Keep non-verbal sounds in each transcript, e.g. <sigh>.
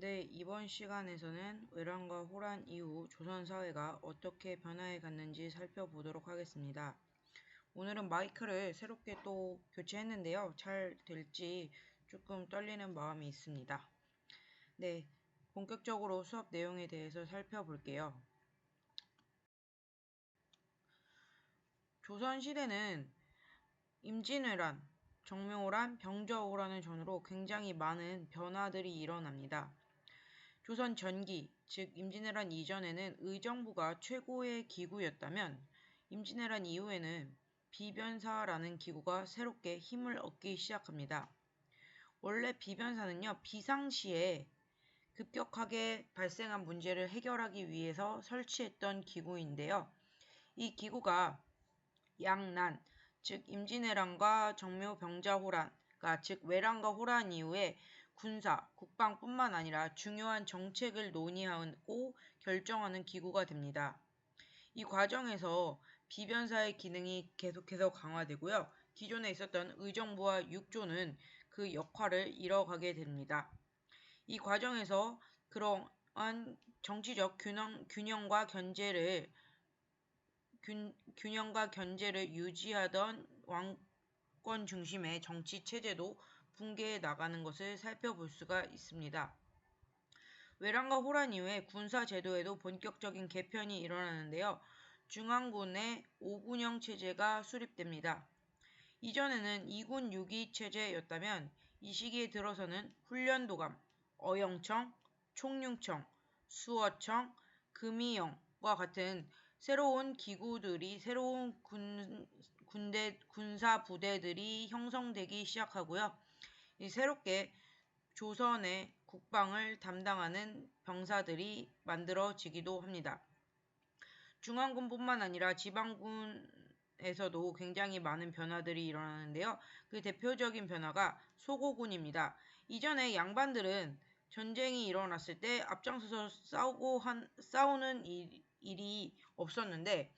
네, 이번 시간에서는 외란과 호란 이후 조선 사회가 어떻게 변화해 갔는지 살펴보도록 하겠습니다. 오늘은 마이크를 새롭게 또 교체했는데요. 잘 될지 조금 떨리는 마음이 있습니다. 네, 본격적으로 수업 내용에 대해서 살펴볼게요. 조선시대는 임진왜란, 정묘호란, 병저호란을 전후로 굉장히 많은 변화들이 일어납니다. 조선 전기, 즉 임진왜란 이전에는 의정부가 최고의 기구였다면 임진왜란 이후에는 비변사라는 기구가 새롭게 힘을 얻기 시작합니다. 원래 비변사는요, 비상시에 급격하게 발생한 문제를 해결하기 위해서 설치했던 기구인데요. 이 기구가 양난, 즉 임진왜란과 정묘병자호란, 즉 외란과 호란 이후에 군사, 국방뿐만 아니라 중요한 정책을 논의하고 결정하는 기구가 됩니다. 이 과정에서 비변사의 기능이 계속해서 강화되고요. 기존에 있었던 의정부와 육조는 그 역할을 잃어가게 됩니다. 이 과정에서 그러한 정치적 균형, 균형과 견제를 균, 균형과 견제를 유지하던 왕권 중심의 정치 체제도 붕괴해 나가는 것을 살펴볼 수가 있습니다. 외란과 호란 이후에 군사 제도에도 본격적인 개편이 일어나는데요. 중앙군의 5군형 체제가 수립됩니다. 이전에는 2군 6위 체제였다면 이 시기에 들어서는 훈련도감, 어영청, 총융청, 수어청, 금이영과 같은 새로운 기구들이 새로운 군, 군대 군사 부대들이 형성되기 시작하고요. 새롭게 조선의 국방을 담당하는 병사들이 만들어지기도 합니다. 중앙군뿐만 아니라 지방군에서도 굉장히 많은 변화들이 일어나는데요. 그 대표적인 변화가 소고군입니다. 이전에 양반들은 전쟁이 일어났을 때 앞장서서 싸우고 한, 싸우는 일, 일이 없었는데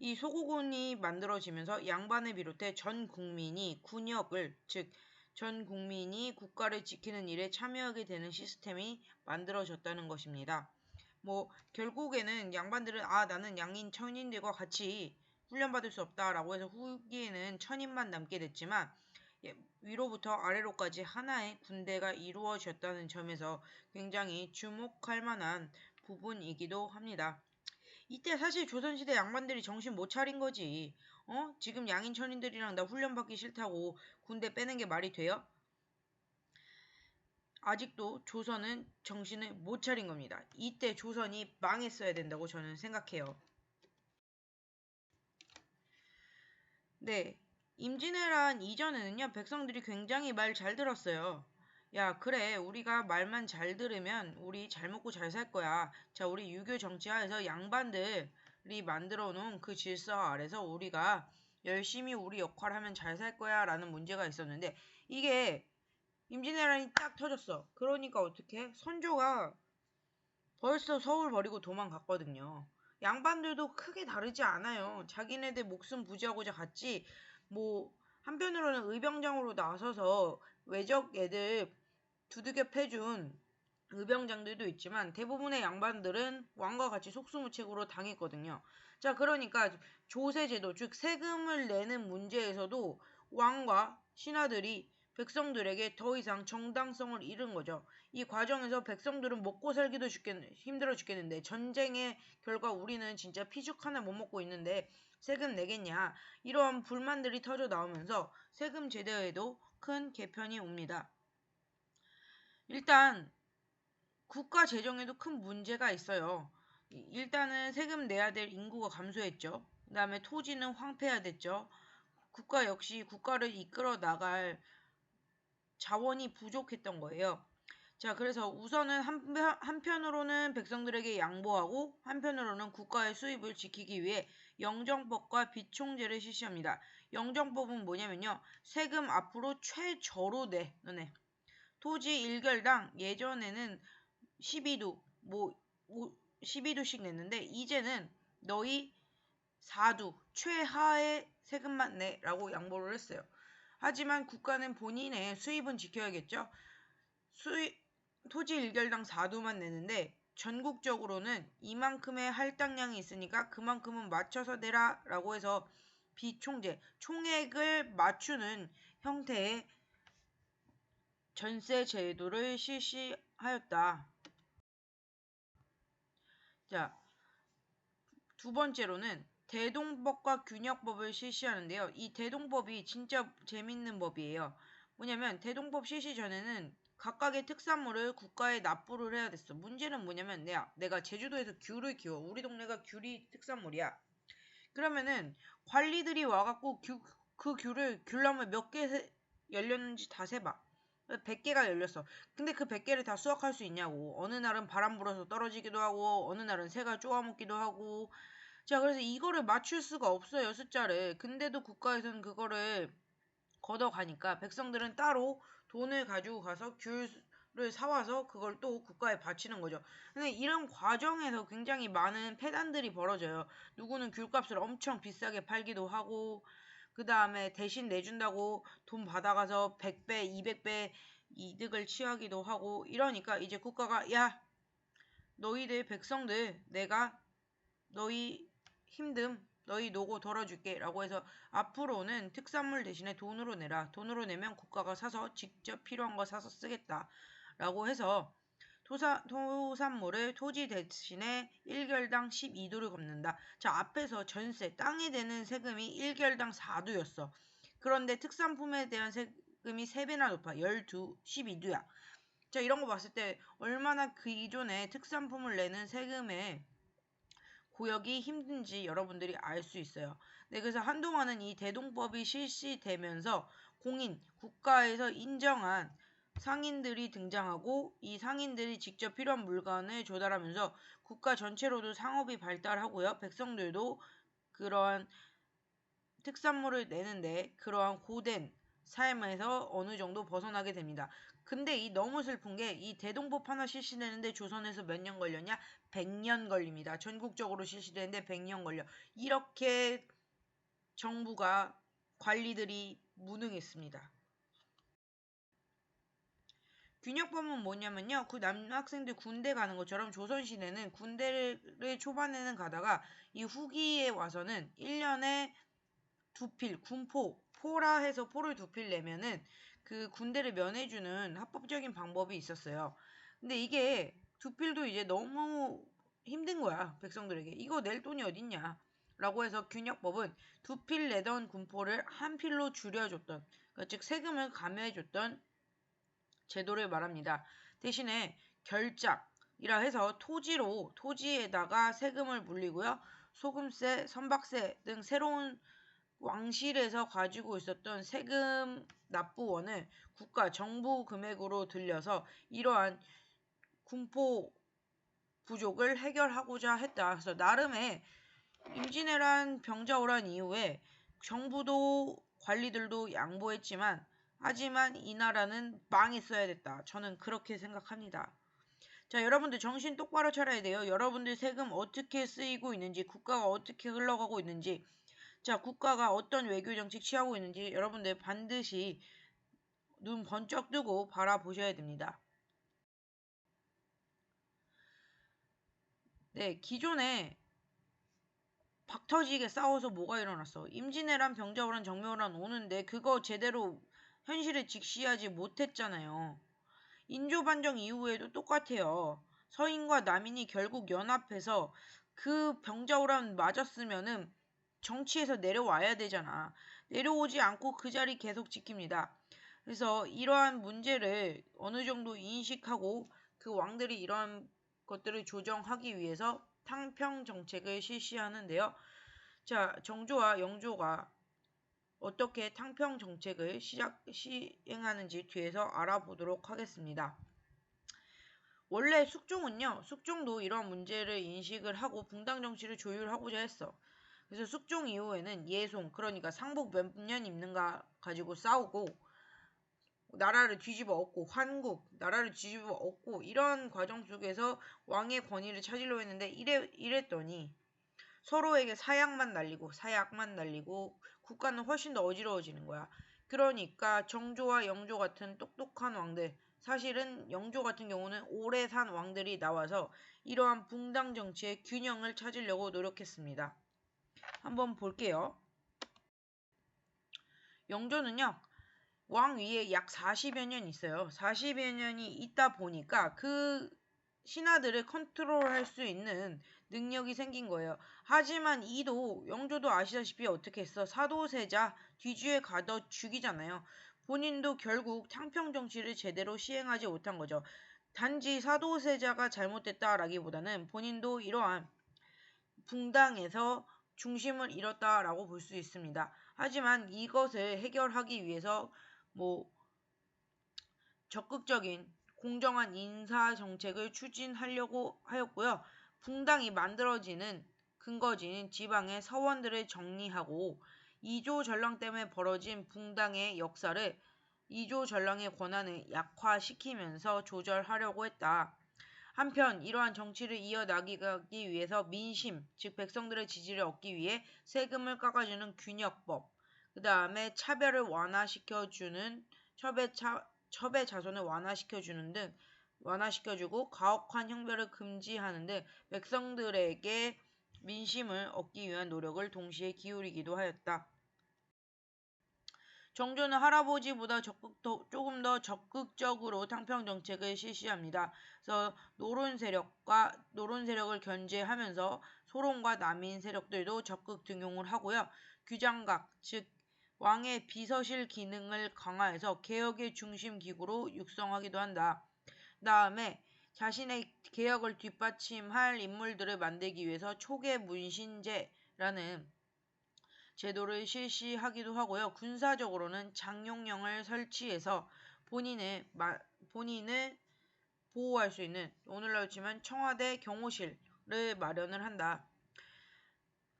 이 소고군이 만들어지면서 양반을 비롯해 전 국민이 군역을 즉 전 국민이 국가를 지키는 일에 참여하게 되는 시스템이 만들어졌다는 것입니다. 뭐 결국에는 양반들은 아 나는 양인 천인들과 같이 훈련받을 수 없다라고 해서 후기에는 천인만 남게 됐지만 예, 위로부터 아래로까지 하나의 군대가 이루어졌다는 점에서 굉장히 주목할 만한 부분이기도 합니다. 이때 사실 조선시대 양반들이 정신 못 차린 거지. 어? 지금 양인천인들이랑 나 훈련받기 싫다고 군대 빼는 게 말이 돼요? 아직도 조선은 정신을 못 차린 겁니다. 이때 조선이 망했어야 된다고 저는 생각해요. 네. 임진왜란 이전에는요, 백성들이 굉장히 말 잘 들었어요. 야, 그래. 우리가 말만 잘 들으면 우리 잘 먹고 잘 살 거야. 자, 우리 유교 정치하에서 양반들이 만들어 놓은 그 질서 아래서 우리가 열심히 우리 역할을 하면 잘 살 거야. 라는 문제가 있었는데, 이게 임진왜란이 딱 터졌어. 그러니까 어떻게? 선조가 벌써 서울 버리고 도망갔거든요. 양반들도 크게 다르지 않아요. 자기네들 목숨 부지하고자 갔지. 뭐 한편으로는 의병장으로 나서서 외적 애들 두들겨 패준 의병장들도 있지만 대부분의 양반들은 왕과 같이 속수무책으로 당했거든요. 자, 그러니까 조세제도, 즉 세금을 내는 문제에서도 왕과 신하들이 백성들에게 더 이상 정당성을 잃은 거죠. 이 과정에서 백성들은 먹고 살기도 죽겠, 힘들어 죽겠는데 전쟁의 결과 우리는 진짜 피죽 하나 못 먹고 있는데 세금 내겠냐. 이러한 불만들이 터져 나오면서 세금 제도에도 큰 개편이 옵니다. 일단 국가 재정에도 큰 문제가 있어요. 일단은 세금 내야 될 인구가 감소했죠. 그 다음에 토지는 황폐화됐죠. 국가 역시 국가를 이끌어 나갈 자원이 부족했던 거예요. 자, 그래서 우선은 한편, 한편으로는 백성들에게 양보하고 한편으로는 국가의 수입을 지키기 위해 영정법과 비총제를 실시합니다. 영정법은 뭐냐면요. 세금 앞으로 최저로 내, 너네. 토지 1결당 예전에는 12두, 뭐 12두씩 냈는데 이제는 너희 4두 최하의 세금만 내라고 양보를 했어요. 하지만 국가는 본인의 수입은 지켜야겠죠. 수입 토지 1결당 4도만 내는데 전국적으로는 이만큼의 할당량이 있으니까 그만큼은 맞춰서 내라 라고 해서 비총재, 총액을 맞추는 형태의 전세 제도를 실시하였다. 자, 두 번째로는 대동법과 균역법을 실시하는데요. 이 대동법이 진짜 재밌는 법이에요. 뭐냐면 대동법 실시 전에는 각각의 특산물을 국가에 납부를 해야 됐어. 문제는 뭐냐면 내가, 내가 제주도에서 귤을 키워. 우리 동네가 귤이 특산물이야. 그러면은 관리들이 와갖고 귤, 그 귤을 귤나무 몇 개 열렸는지 다 세봐. 100개가 열렸어. 근데 그 100개를 다 수확할 수 있냐고. 어느 날은 바람 불어서 떨어지기도 하고, 어느 날은 새가 쪼아먹기도 하고. 자, 그래서 이거를 맞출 수가 없어요, 숫자를. 근데도 국가에서는 그거를 걷어가니까 백성들은 따로 돈을 가지고 가서 귤을 사와서 그걸 또 국가에 바치는 거죠. 근데 이런 과정에서 굉장히 많은 폐단들이 벌어져요. 누구는 귤값을 엄청 비싸게 팔기도 하고, 그 다음에 대신 내준다고 돈 받아가서 100배, 200배 이득을 취하기도 하고, 이러니까 이제 국가가, 야, 너희들 백성들 내가 너희 힘듦 너희 노고 덜어줄게 라고 해서 앞으로는 특산물 대신에 돈으로 내라. 돈으로 내면 국가가 사서 직접 필요한 거 사서 쓰겠다. 라고 해서 토사, 토산물을 토지 대신에 1결당 12도를 걷는다. 자, 앞에서 전세, 땅에 대는 세금이 1결당 4도였어. 그런데 특산품에 대한 세금이 3배나 높아. 12, 12도야. 자, 이런 거 봤을 때 얼마나 그 이전에 특산품을 내는 세금에 고역이 힘든지 여러분들이 알 수 있어요. 네, 그래서 한동안은 이 대동법이 실시되면서 공인, 국가에서 인정한 상인들이 등장하고 이 상인들이 직접 필요한 물건을 조달하면서 국가 전체로도 상업이 발달하고요. 백성들도 그러한 특산물을 내는데 그러한 고된 삶에서 어느 정도 벗어나게 됩니다. 근데 이 너무 슬픈 게 이 대동법 하나 실시되는데 조선에서 몇 년 걸렸냐? 100년 걸립니다. 전국적으로 실시되는데 100년 걸려. 이렇게 정부가 관리들이 무능했습니다. 균역법은 뭐냐면요. 그 남학생들 군대 가는 것처럼 조선시대는 군대를 초반에는 가다가 이 후기에 와서는 1년에 두 필, 군포, 포라 해서 포를 두 필 내면은 그 군대를 면해주는 합법적인 방법이 있었어요. 근데 이게 두 필도 이제 너무 힘든 거야 백성들에게 이거 낼 돈이 어딨냐 라고 해서 균역법은 두 필 내던 군포를 한 필로 줄여줬던 그러니까 즉 세금을 감해줬던 제도를 말합니다. 대신에 결작이라 해서 토지로 토지에다가 세금을 물리고요. 소금세, 선박세 등 새로운 왕실에서 가지고 있었던 세금 납부원을 국가 정부 금액으로 들려서 이러한 군포 부족을 해결하고자 했다. 그래서 나름의 임진왜란 병자호란 이후에 정부도 관리들도 양보했지만 하지만 이 나라는 망했어야 됐다. 저는 그렇게 생각합니다. 자, 여러분들 정신 똑바로 차려야 돼요. 여러분들 세금 어떻게 쓰이고 있는지, 국가가 어떻게 흘러가고 있는지, 자, 국가가 어떤 외교 정책 취하고 있는지 여러분들 반드시 눈 번쩍 뜨고 바라보셔야 됩니다. 네, 기존에 박터지게 싸워서 뭐가 일어났어? 임진왜란, 병자호란, 정묘호란 오는데 그거 제대로 현실에 직시하지 못했잖아요. 인조반정 이후에도 똑같아요. 서인과 남인이 결국 연합해서 그 병자호란 맞았으면은 정치에서 내려와야 되잖아. 내려오지 않고 그 자리 계속 지킵니다. 그래서 이러한 문제를 어느 정도 인식하고 그 왕들이 이러한 것들을 조정하기 위해서 탕평 정책을 실시하는데요. 자, 정조와 영조가 어떻게 탕평 정책을 시작, 시행하는지 뒤에서 알아보도록 하겠습니다. 원래 숙종은요, 숙종도 이러한 문제를 인식을 하고 붕당 정치를 조율하고자 했어. 그래서 숙종 이후에는 예송, 그러니까 상복 몇 년 입는가 가지고 싸우고 나라를 뒤집어 엎고 환국, 나라를 뒤집어 엎고 이런 과정 속에서 왕의 권위를 찾으려 했는데 이래, 이랬더니 서로에게 사약만 날리고 사약만 날리고 국가는 훨씬 더 어지러워지는 거야. 그러니까 정조와 영조 같은 똑똑한 왕들, 사실은 영조 같은 경우는 오래 산 왕들이 나와서 이러한 붕당 정치의 균형을 찾으려고 노력했습니다. 한번 볼게요. 영조는요. 왕 위에 약 40여 년 있어요. 40여 년이 있다 보니까 그 신하들을 컨트롤할 수 있는 능력이 생긴 거예요. 하지만 이도 영조도 아시다시피 어떻게 했어? 사도세자 뒤주에 가둬 죽이잖아요. 본인도 결국 탕평 정치를 제대로 시행하지 못한 거죠. 단지 사도세자가 잘못됐다라기보다는 본인도 이러한 붕당에서 중심을 잃었다라고 볼 수 있습니다. 하지만 이것을 해결하기 위해서 뭐 적극적인 공정한 인사 정책을 추진하려고 하였고요. 붕당이 만들어지는 근거지인 지방의 서원들을 정리하고 이조 전랑 때문에 벌어진 붕당의 역사를 이조 전랑의 권한을 약화시키면서 조절하려고 했다. 한편 이러한 정치를 이어나가기 위해서 민심, 즉 백성들의 지지를 얻기 위해 세금을 깎아주는 균역법, 그 다음에 차별을 완화시켜주는 첩의, 차, 첩의 자손을 완화시켜주는 등 완화시켜주고 가혹한 형벌을 금지하는 등 백성들에게 민심을 얻기 위한 노력을 동시에 기울이기도 하였다. 정조는 할아버지보다 적극 더, 조금 더 적극적으로 탕평 정책을 실시합니다. 그래서 노론 세력과 노론 세력을 견제하면서 소론과 남인 세력들도 적극 등용을 하고요. 규장각 즉 왕의 비서실 기능을 강화해서 개혁의 중심 기구로 육성하기도 한다. 다음에 자신의 개혁을 뒷받침할 인물들을 만들기 위해서 초계 문신제라는 제도를 실시하기도 하고요. 군사적으로는 장용령을 설치해서 본인을 본인을 보호할 수 있는 오늘날 치면 청와대 경호실을 마련을 한다.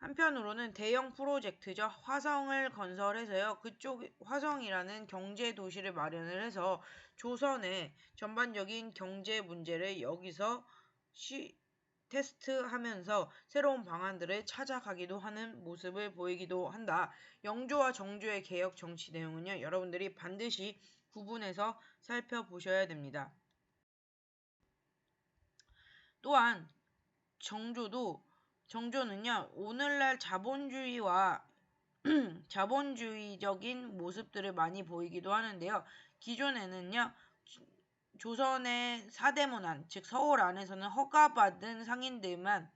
한편으로는 대형 프로젝트죠. 화성을 건설해서요. 그쪽 화성이라는 경제 도시를 마련을 해서 조선의 전반적인 경제 문제를 여기서 시, 테스트하면서 새로운 방안들을 찾아가기도 하는 모습을 보이기도 한다. 영조와 정조의 개혁 정치 내용은요. 여러분들이 반드시 구분해서 살펴보셔야 됩니다. 또한 정조도 정조는요. 오늘날 자본주의와 <clears throat> 자본주의적인 모습들을 많이 보이기도 하는데요. 기존에는요. 조선의 사대문 안, 즉 서울 안에서는 허가받은 상인들만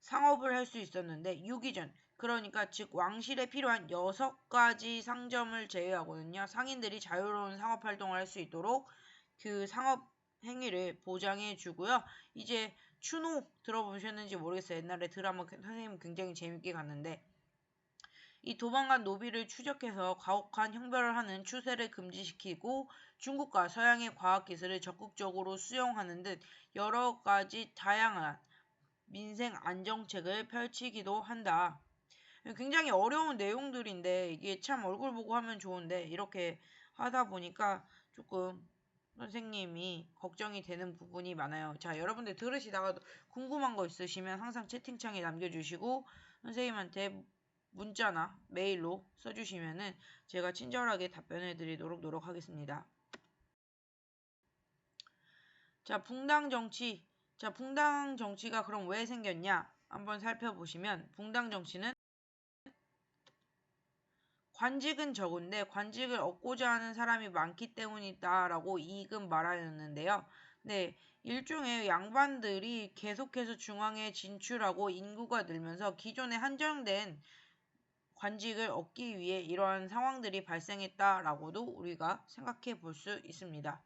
상업을 할 수 있었는데 유기전, 그러니까 즉 왕실에 필요한 여섯 가지 상점을 제외하고는요 상인들이 자유로운 상업 활동을 할 수 있도록 그 상업 행위를 보장해 주고요. 이제 추노 들어보셨는지 모르겠어요. 옛날에 드라마 선생님 굉장히 재밌게 갔는데 이 도망간 노비를 추적해서 가혹한 형벌을 하는 추세를 금지시키고 중국과 서양의 과학기술을 적극적으로 수용하는 듯 여러 가지 다양한 민생 안정책을 펼치기도 한다. 굉장히 어려운 내용들인데 이게 참 얼굴 보고 하면 좋은데 이렇게 하다 보니까 조금 선생님이 걱정이 되는 부분이 많아요. 자, 여러분들 들으시다가 궁금한 거 있으시면 항상 채팅창에 남겨주시고 선생님한테 문자나 메일로 써주시면은 제가 친절하게 답변해 드리도록 노력하겠습니다. 자, 붕당 정치. 자, 붕당 정치가 그럼 왜 생겼냐? 한번 살펴보시면 붕당 정치는 관직은 적은데 관직을 얻고자 하는 사람이 많기 때문이다라고 이익은 말하였는데요. 네, 일종의 양반들이 계속해서 중앙에 진출하고 인구가 늘면서 기존에 한정된 관직을 얻기 위해 이러한 상황들이 발생했다라고도 우리가 생각해 볼 수 있습니다.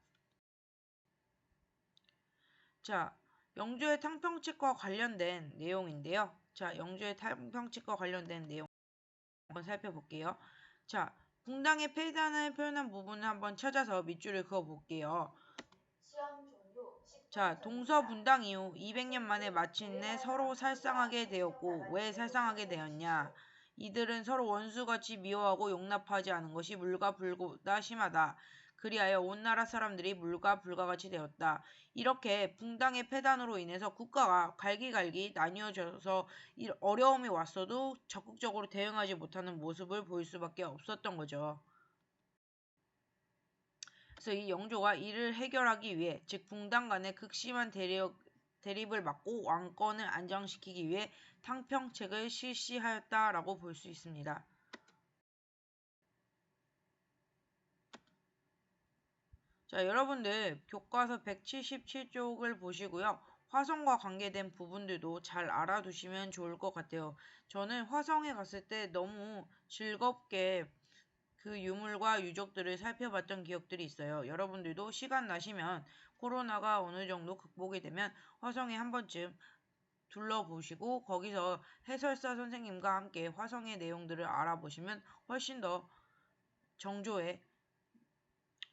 자, 영주의 탕평칙과 관련된 내용인데요. 자, 영주의 탕평칙과 관련된 내용 한번 살펴볼게요. 자, 붕당의 폐단을 표현한 부분을 한번 찾아서 밑줄을 그어 볼게요. 자, 동서 분당 이후 200년 만에 마침내 서로 살상하게 되었고 왜 살상하게 되었냐? 이들은 서로 원수같이 미워하고 용납하지 않은 것이 물과 불보다 심하다. 그리하여 온 나라 사람들이 물과 불과같이 되었다. 이렇게 붕당의 폐단으로 인해서 국가가 갈기갈기 나뉘어져서 어려움이 왔어도 적극적으로 대응하지 못하는 모습을 보일 수밖에 없었던 거죠. 그래서 이 영조가 이를 해결하기 위해 즉 붕당 간의 극심한 대립, 대립을 막고 왕권을 안정시키기 위해 탕평책을 실시하였다라고 볼 수 있습니다. 자, 여러분들 교과서 177쪽을 보시고요. 화성과 관계된 부분들도 잘 알아두시면 좋을 것 같아요. 저는 화성에 갔을 때 너무 즐겁게 그 유물과 유적들을 살펴봤던 기억들이 있어요. 여러분들도 시간 나시면 코로나가 어느 정도 극복이 되면 화성에 한 번쯤 둘러보시고 거기서 해설사 선생님과 함께 화성의 내용들을 알아보시면 훨씬 더 정조의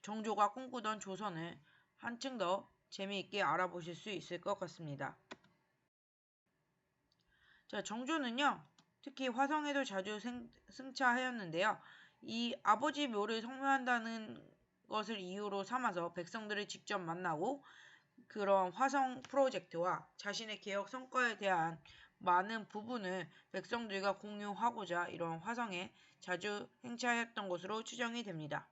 정조가 꿈꾸던 조선을 한층 더 재미있게 알아보실 수 있을 것 같습니다. 자, 정조는요, 특히 화성에도 자주 생, 승차하였는데요. 이 아버지 묘를 성묘한다는 것을 이유로 삼아서 백성들을 직접 만나고 그런 화성 프로젝트와 자신의 개혁 성과에 대한 많은 부분을 백성들과 공유하고자 이런 화성에 자주 행차했던 것으로 추정이 됩니다.